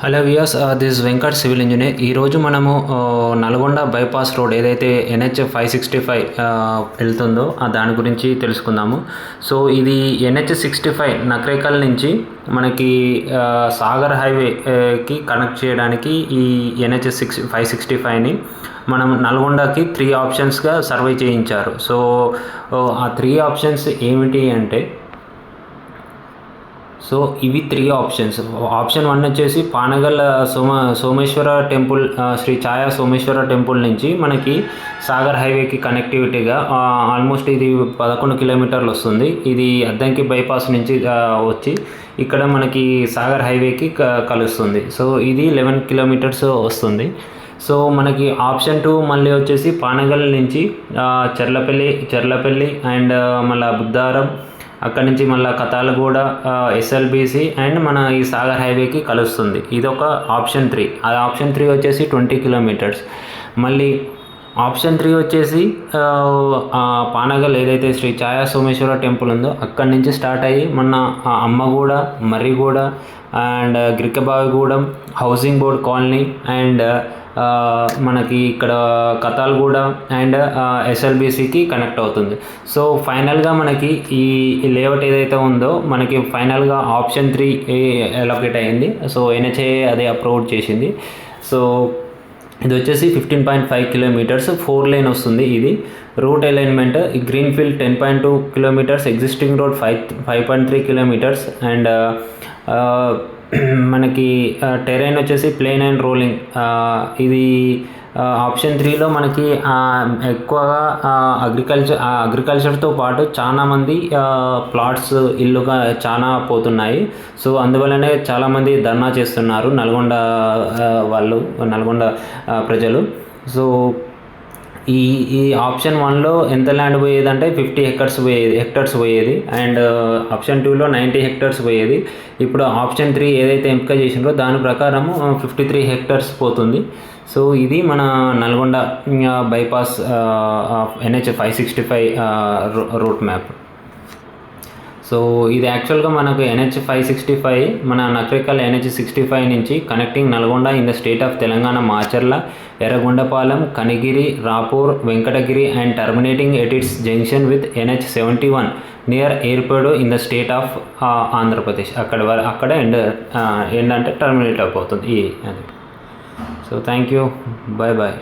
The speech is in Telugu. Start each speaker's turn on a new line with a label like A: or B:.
A: హలో వియస్ దిస్ వెంకట్ సివిల్ ఇంజనీర్. ఈరోజు మనము నల్గొండ బైపాస్ రోడ్ ఏదైతే ఎన్హెచ్ ఫైవ్ సిక్స్టీ ఫైవ్ వెళ్తుందో దాని గురించి తెలుసుకుందాము. సో ఇది ఎన్హెచ్ సిక్స్టీ ఫైవ్ నక్రేకల్ నుంచి మనకి సాగర్ హైవేకి కనెక్ట్ చేయడానికి ఈ ఎన్హెచ్ సిక్స్ ఫైవ్ సిక్స్టీ ఫైవ్ని మనం నల్గొండకి త్రీ ఆప్షన్స్గా సర్వే చేయించారు. సో ఆ త్రీ ఆప్షన్స్ ఏమిటి అంటే సో ఇవి త్రీ ఆప్షన్స్ ఆప్షన్ వన్ వచ్చేసి పానగల్ సోమ సోమేశ్వర టెంపుల్ శ్రీ ఛాయా సోమేశ్వర టెంపుల్ నుంచి మనకి సాగర్ హైవేకి కనెక్టివిటీగా ఆల్మోస్ట్ ఇది పదకొండు కిలోమీటర్లు వస్తుంది. ఇది అద్దంకి బైపాస్ నుంచి వచ్చి ఇక్కడ మనకి సాగర్ హైవేకి క- కలుస్తుంది. సో ఇది లెవెన్ కిలోమీటర్స్ వస్తుంది. సో మనకి ఆప్షన్ టూ మళ్ళీ వచ్చేసి పానగల్ నుంచి చెర్లపల్లి చెర్లపల్లి అండ్ మళ్ళీ బుద్ధారం అక్కడి నుంచి మళ్ళీ కతాలగూడ ఎస్ఎల్బీసీ అండ్ మన ఈ సాగర్ హైవేకి కలుస్తుంది. ఇది ఒక ఆప్షన్ త్రీ. ఆ ఆప్షన్ త్రీ వచ్చేసి ట్వంటీ కిలోమీటర్స్. మళ్ళీ ఆప్షన్ త్రీ వచ్చేసి పానగల్ ఏదైతే శ్రీ ఛాయా సోమేశ్వర టెంపుల్ ఉందో అక్కడి నుంచి స్టార్ట్ అయ్యి మొన్న ఆ Ammaguda Marriguda and Girikabavigudem housing board colony and మనకి ఇక్కడ కతాల్గూడ అండ్ ఎస్ఎల్బిసికి కనెక్ట్ అవుతుంది. సో ఫైనల్గా మనకి ఈ లేఅవుట్ ఏదైతే ఉందో మనకి ఫైనల్గా ఆప్షన్ త్రీ ఎలొకేట్ అయింది. సో ఎన్హెచ్ఏ అదే అప్రూవ్ చేసింది. సో ఇది వచ్చేసి fifteen point five kilometres four line వస్తుంది ఇది. రూట్ అలైన్మెంట్ ఈ green field ten point two kilometres existing road five five point three kilometres and మనకి టెరైన్ వచ్చేసి ప్లేన్ అండ్ రోలింగ్ ఇది ఆప్షన్ త్రీలో మనకి ఎక్కువగా అగ్రికల్చర్ అగ్రికల్చర్తో పాటు చాలామంది ప్లాట్స్ ఇల్లుగా చాలా పోతున్నాయి. సో అందువల్లనే చాలామంది ధర్నా చేస్తున్నారు నల్గొండ వాళ్ళు నల్గొండ ప్రజలు. సో ఈ ఈ ఆప్షన్ వన్లో ఎంత ల్యాండ్ పోయేది అంటే ఫిఫ్టీ హెక్టర్స్ పోయేది. హెక్టర్స్ పోయేది అండ్ ఆప్షన్ టూలో నైంటీ హెక్టర్స్ పోయేది. ఇప్పుడు ఆప్షన్ త్రీ ఏదైతే ఎంపిక చేసిండ్రో దాని ప్రకారము ఫిఫ్టీ త్రీ హెక్టర్స్ పోతుంది. సో ఇది మన Nalgonda bypass NH five sixty five route map so ఇది యాక్చువల్గా మనకు ఎన్హెచ్ ఫైవ్ సిక్స్టీ ఫైవ్ మన నకరికల్ ఎన్హెచ్ సిక్స్టీ ఫైవ్ నుంచి connecting Nalgonda in the state of Telangana Macherla Yerragondapalem Kanigiri Rapur Venkatagiri and terminating at its junction with NH seventy one near airport in the state of Andhra Pradesh. అక్కడ అక్కడ ఎండ్ ఎండ్ అంటే టర్మినేట్ అయిపోతుంది ఈ అది. So thank you. Bye bye